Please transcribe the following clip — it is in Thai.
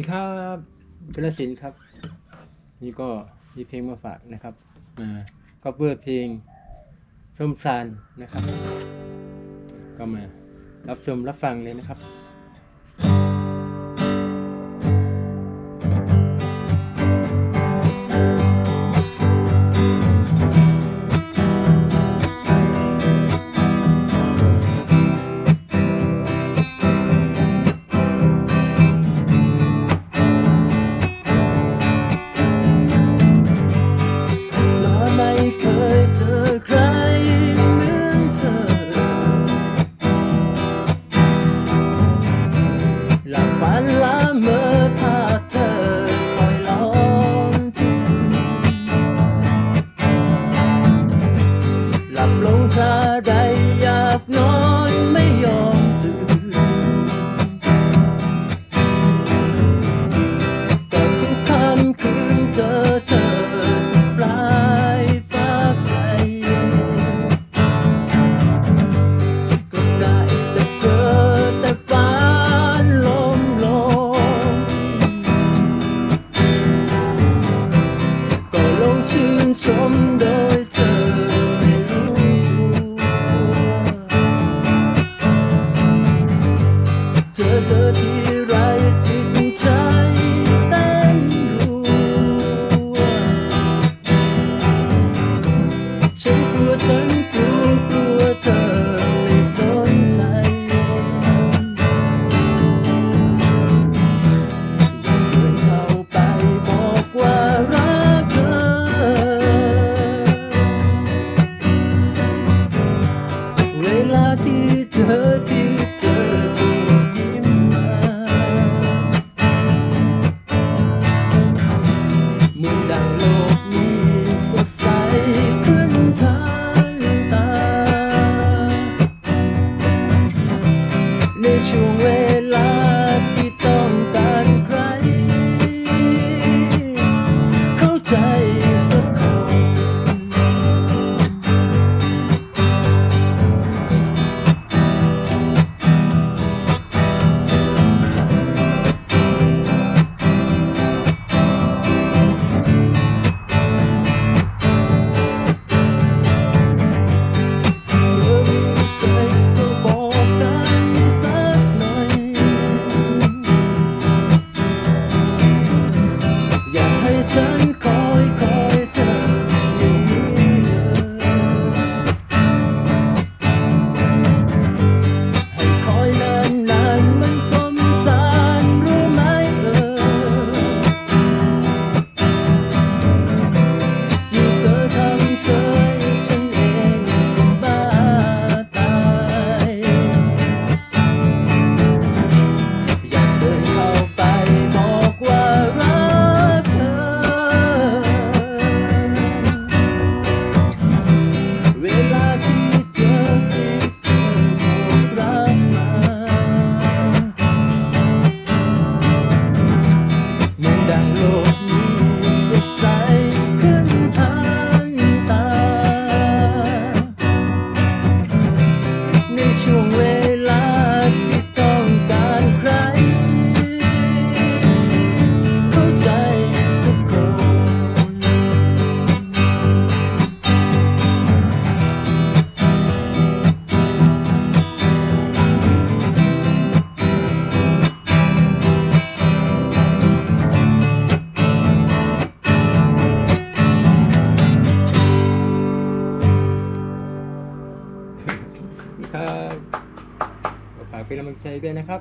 ดีครับกุลศิลป์ครับ นี่ก็มีเพลงมาฝากนะครับมาก็เพื่อเพลงชมสานนะครับ ก็มารับชมรับฟังเลยนะครับ นชมโดยเธอรู้เจอเธอที่ไรจิตใจเต้นรัวฉันกลัวเธอ ครับฝากเป็นกำลังใจด้วยนะครับ